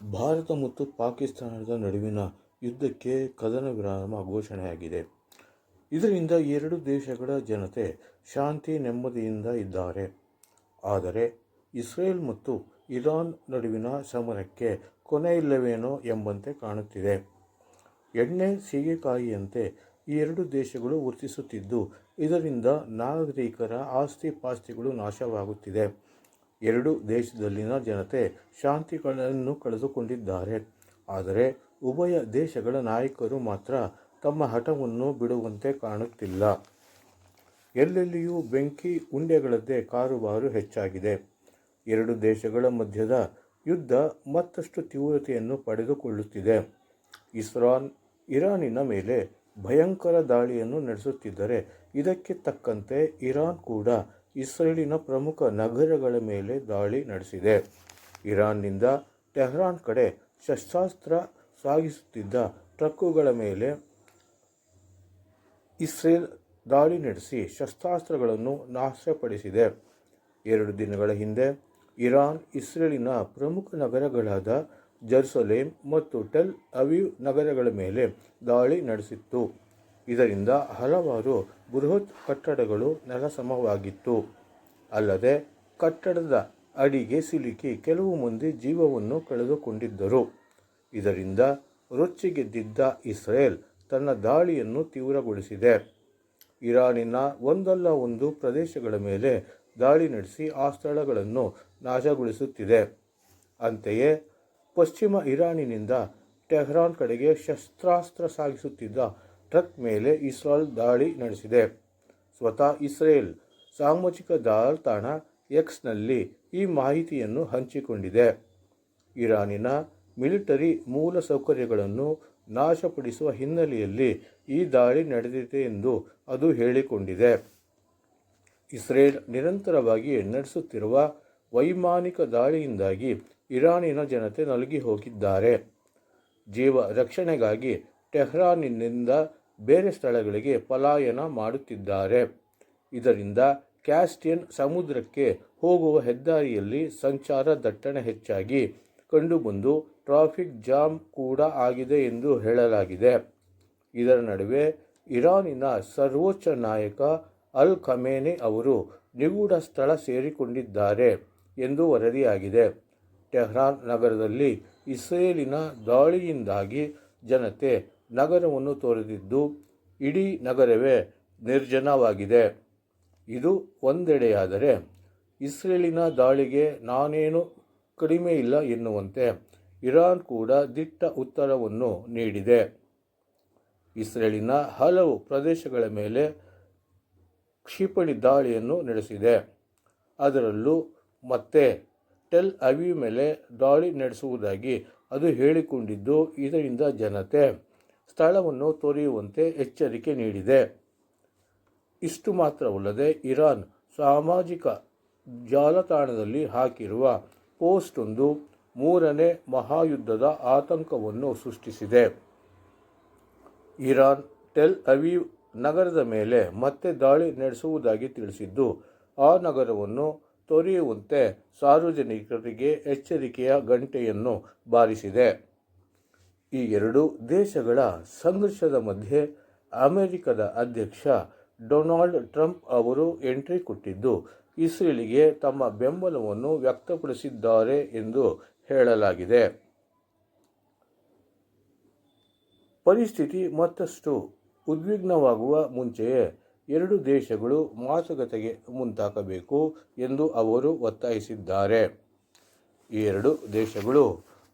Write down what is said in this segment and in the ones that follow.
ಭಾರತ ಮತ್ತು ಪಾಕಿಸ್ತಾನದ ನಡುವಿನ ಯುದ್ಧಕ್ಕೆ ಕದನ ವಿರಾಮ ಘೋಷಣೆಯಾಗಿದೆ. ಇದರಿಂದ ಎರಡು ದೇಶಗಳ ಜನತೆ ಶಾಂತಿ ನೆಮ್ಮದಿಯಿಂದ ಇದ್ದಾರೆ. ಆದರೆ ಇಸ್ರೇಲ್ ಮತ್ತು ಇರಾನ್ ನಡುವಿನ ಸಮರಕ್ಕೆ ಕೊನೆ ಇಲ್ಲವೇನೋ ಎಂಬಂತೆ ಕಾಣುತ್ತಿದೆ. ಎಣ್ಣೆ, ಸೀಗೆಕಾಯಿಯಂತೆ ಈ ಎರಡು ದೇಶಗಳು ವರ್ತಿಸುತ್ತಿದ್ದು, ಇದರಿಂದ ನಾಗರಿಕರ ಆಸ್ತಿ ಪಾಸ್ತಿಗಳು ನಾಶವಾಗುತ್ತಿದೆ. ಎರಡು ದೇಶದಲ್ಲಿನ ಜನತೆ ಶಾಂತಿಗಳನ್ನು ಕಳೆದುಕೊಂಡಿದ್ದಾರೆ. ಆದರೆ ಉಭಯ ದೇಶಗಳ ನಾಯಕರು ಮಾತ್ರ ತಮ್ಮ ಹಠವನ್ನು ಬಿಡುವಂತೆ ಕಾಣುತ್ತಿಲ್ಲ. ಎಲ್ಲೆಲ್ಲಿಯೂ ಬೆಂಕಿ ಉಂಡೆಗಳದ್ದೇ ಕಾರುಬಾರು ಹೆಚ್ಚಾಗಿದೆ. ಎರಡು ದೇಶಗಳ ಮಧ್ಯದ ಯುದ್ಧ ಮತ್ತಷ್ಟು ತೀವ್ರತೆಯನ್ನು ಪಡೆದುಕೊಳ್ಳುತ್ತಿದೆ. ಇಸ್ರಾನ್, ಇರಾನಿನ ಮೇಲೆ ಭಯಂಕರ ದಾಳಿಯನ್ನು ನಡೆಸುತ್ತಿದ್ದರೆ ಇದಕ್ಕೆ ತಕ್ಕಂತೆ ಇರಾನ್ ಕೂಡ ಇಸ್ರೇಲಿನ ಪ್ರಮುಖ ನಗರಗಳ ಮೇಲೆ ದಾಳಿ ನಡೆಸಿದೆ. ಇರಾನ್ನಿಂದ ಟೆಹ್ರಾನ್ ಕಡೆ ಶಸ್ತ್ರಾಸ್ತ್ರ ಸಾಗಿಸುತ್ತಿದ್ದ ಟ್ರಕ್ಕುಗಳ ಮೇಲೆ ಇಸ್ರೇಲ್ ದಾಳಿ ನಡೆಸಿ ಶಸ್ತ್ರಾಸ್ತ್ರಗಳನ್ನು ನಾಶಪಡಿಸಿದೆ. ಎರಡು ದಿನಗಳ ಹಿಂದೆ ಇರಾನ್, ಇಸ್ರೇಲಿನ ಪ್ರಮುಖ ನಗರಗಳಾದ ಜರ್ಸಲೇಮ್ ಮತ್ತು ಟೆಲ್ ಅವೀವ್ ನಗರಗಳ ಮೇಲೆ ದಾಳಿ ನಡೆಸಿತ್ತು. ಇದರಿಂದ ಹಲವಾರು ಬೃಹತ್ ಕಟ್ಟಡಗಳು ನೆಲಸಮವಾಗಿತ್ತು ಅಲ್ಲದೆ, ಕಟ್ಟಡದ ಅಡಿಗೆ ಸಿಲುಕಿ ಕೆಲವು ಮಂದಿ ಜೀವವನ್ನು ಕಳೆದುಕೊಂಡಿದ್ದರು. ಇದರಿಂದ ರೊಚ್ಚಿಗೆದ್ದಿದ್ದ ಇಸ್ರೇಲ್ ತನ್ನ ದಾಳಿಯನ್ನು ತೀವ್ರಗೊಳಿಸಿದೆ. ಇರಾನಿನ ಒಂದಲ್ಲ ಒಂದು ಪ್ರದೇಶಗಳ ಮೇಲೆ ದಾಳಿ ನಡೆಸಿ ಆ ಸ್ಥಳಗಳನ್ನು ನಾಶಗೊಳಿಸುತ್ತಿದೆ. ಅಂತೆಯೇ, ಪಶ್ಚಿಮ ಇರಾನಿನಿಂದ ಟೆಹ್ರಾನ್ ಕಡೆಗೆ ಶಸ್ತ್ರಾಸ್ತ್ರ ಸಾಗಿಸುತ್ತಿದ್ದ ಟ್ರಕ್ ಮೇಲೆ ಇಸ್ರಾಲ್ ದಾಳಿ ನಡೆಸಿದೆ. ಸ್ವತಃ ಇಸ್ರೇಲ್ ಸಾಮಾಜಿಕ ಜಾಲತಾಣ ಎಕ್ಸ್ನಲ್ಲಿ ಈ ಮಾಹಿತಿಯನ್ನು ಹಂಚಿಕೊಂಡಿದೆ. ಇರಾನಿನ ಮಿಲಿಟರಿ ಮೂಲಸೌಕರ್ಯಗಳನ್ನು ನಾಶಪಡಿಸುವ ಹಿನ್ನೆಲೆಯಲ್ಲಿ ಈ ದಾಳಿ ನಡೆದಿದೆ ಎಂದು ಅದು ಹೇಳಿಕೊಂಡಿದೆ. ಇಸ್ರೇಲ್ ನಿರಂತರವಾಗಿ ನಡೆಸುತ್ತಿರುವ ವೈಮಾನಿಕ ದಾಳಿಯಿಂದಾಗಿ ಇರಾನಿನ ಜನತೆ ನಲುಗಿ ಹೋಗಿದ್ದಾರೆ ಜೀವ ರಕ್ಷಣೆಗಾಗಿ ಟೆಹ್ರಾನಿನಿಂದ ಬೇರೆ ಸ್ಥಳಗಳಿಗೆ ಪಲಾಯನ ಮಾಡುತ್ತಿದ್ದಾರೆ. ಇದರಿಂದ ಕ್ಯಾಸ್ಟಿಯನ್ ಸಮುದ್ರಕ್ಕೆ ಹೋಗುವ ಹೆದ್ದಾರಿಯಲ್ಲಿ ಸಂಚಾರ ದಟ್ಟಣೆ ಹೆಚ್ಚಾಗಿ ಕಂಡುಬಂದು ಟ್ರಾಫಿಕ್ ಜಾಮ್ ಕೂಡ ಆಗಿದೆ ಎಂದು ಹೇಳಲಾಗಿದೆ. ಇದರ ನಡುವೆ ಇರಾನಿನ ಸರ್ವೋಚ್ಚ ನಾಯಕ ಅಲ್ ಖಮೇನೆ ಅವರು ನಿಗೂಢ ಸ್ಥಳ ಸೇರಿಕೊಂಡಿದ್ದಾರೆ ಎಂದು ವರದಿಯಾಗಿದೆ. ಟೆಹ್ರಾನ್ ನಗರದಲ್ಲಿ ಇಸ್ರೇಲಿನ ದಾಳಿಯಿಂದಾಗಿ ಜನತೆ ನಗರವನ್ನು ತೊರೆದಿದ್ದು ಇಡೀ ನಗರವೇ ನಿರ್ಜನವಾಗಿದೆ. ಇದು ಒಂದೆಡೆಯಾದರೆ ಇಸ್ರೇಲಿನ ದಾಳಿಗೆ ನಾನೇನು ಕಡಿಮೆ ಇಲ್ಲ ಎನ್ನುವಂತೆ ಇರಾನ್ ಕೂಡ ದಿಟ್ಟ ಉತ್ತರವನ್ನು ನೀಡಿದೆ. ಇಸ್ರೇಲಿನ ಹಲವು ಪ್ರದೇಶಗಳ ಮೇಲೆ ಕ್ಷಿಪಣಿ ದಾಳಿಯನ್ನು ನಡೆಸಿದೆ. ಅದರಲ್ಲೂ ಮತ್ತೆ ಟೆಲ್ ಅವಿ ಮೇಲೆ ದಾಳಿ ನಡೆಸುವುದಾಗಿ ಅದು ಹೇಳಿಕೊಂಡಿದ್ದು ಇದರಿಂದ ಜನತೆ ಸ್ಥಳವನ್ನು ತೊರೆಯುವಂತೆ ಎಚ್ಚರಿಕೆ ನೀಡಿದೆ. ಇಷ್ಟು ಮಾತ್ರವಲ್ಲದೆ ಇರಾನ್ ಸಾಮಾಜಿಕ ಜಾಲತಾಣದಲ್ಲಿ ಹಾಕಿರುವ ಪೋಸ್ಟ್ ಒಂದು ಮೂರನೇ ಮಹಾಯುದ್ಧದ ಆತಂಕವನ್ನು ಸೃಷ್ಟಿಸಿದೆ. ಇರಾನ್ ಟೆಲ್ ಅವೀವ್ ನಗರದ ಮೇಲೆ ಮತ್ತೆ ದಾಳಿ ನಡೆಸುವುದಾಗಿ ತಿಳಿಸಿದ್ದು, ಆ ನಗರವನ್ನು ತೊರೆಯುವಂತೆ ಸಾರ್ವಜನಿಕರಿಗೆ ಎಚ್ಚರಿಕೆಯ ಗಂಟೆಯನ್ನು ಬಾರಿಸಿದೆ. ಈ ಎರಡು ದೇಶಗಳ ಸಂಘರ್ಷದ ಮಧ್ಯೆ ಅಮೆರಿಕದ ಅಧ್ಯಕ್ಷ ಡೊನಾಲ್ಡ್ ಟ್ರಂಪ್ ಅವರು ಎಂಟ್ರಿ ಕೊಟ್ಟಿದ್ದು, ಇಸ್ರೇಲಿಗೆ ತಮ್ಮ ಬೆಂಬಲವನ್ನು ವ್ಯಕ್ತಪಡಿಸಿದ್ದಾರೆ ಎಂದು ಹೇಳಲಾಗಿದೆ. ಪರಿಸ್ಥಿತಿ ಮತ್ತಷ್ಟು ಉದ್ವಿಗ್ನವಾಗುವ ಮುಂಚೆಯೇ ಎರಡು ದೇಶಗಳು ಮಾತುಕತೆಗೆ ಮುಂತಾಗಬೇಕು ಎಂದು ಅವರು ಒತ್ತಾಯಿಸಿದ್ದಾರೆ. ಈ ಎರಡು ದೇಶಗಳು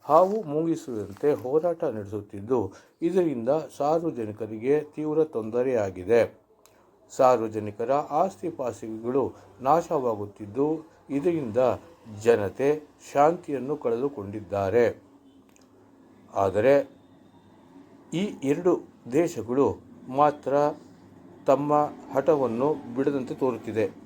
ಹಾವು ಮೂಗಿಸದಂತೆ ಹೋರಾಟ ನಡೆಸುತ್ತಿದ್ದು, ಇದರಿಂದ ಸಾರ್ವಜನಿಕರಿಗೆ ತೀವ್ರ ತೊಂದರೆಯಾಗಿದೆ. ಸಾರ್ವಜನಿಕರ ಆಸ್ತಿಪಾಸ್ತಿಗಳು ನಾಶವಾಗುತ್ತಿದ್ದು, ಇದರಿಂದ ಜನತೆ ಶಾಂತಿಯನ್ನು ಕಳೆದುಕೊಂಡಿದ್ದಾರೆ. ಆದರೆ, ಈ ಎರಡು ದೇಶಗಳು ಮಾತ್ರ ತಮ್ಮ ಹಠವನ್ನು ಬಿಡದಂತೆ ತೋರುತ್ತಿದೆ.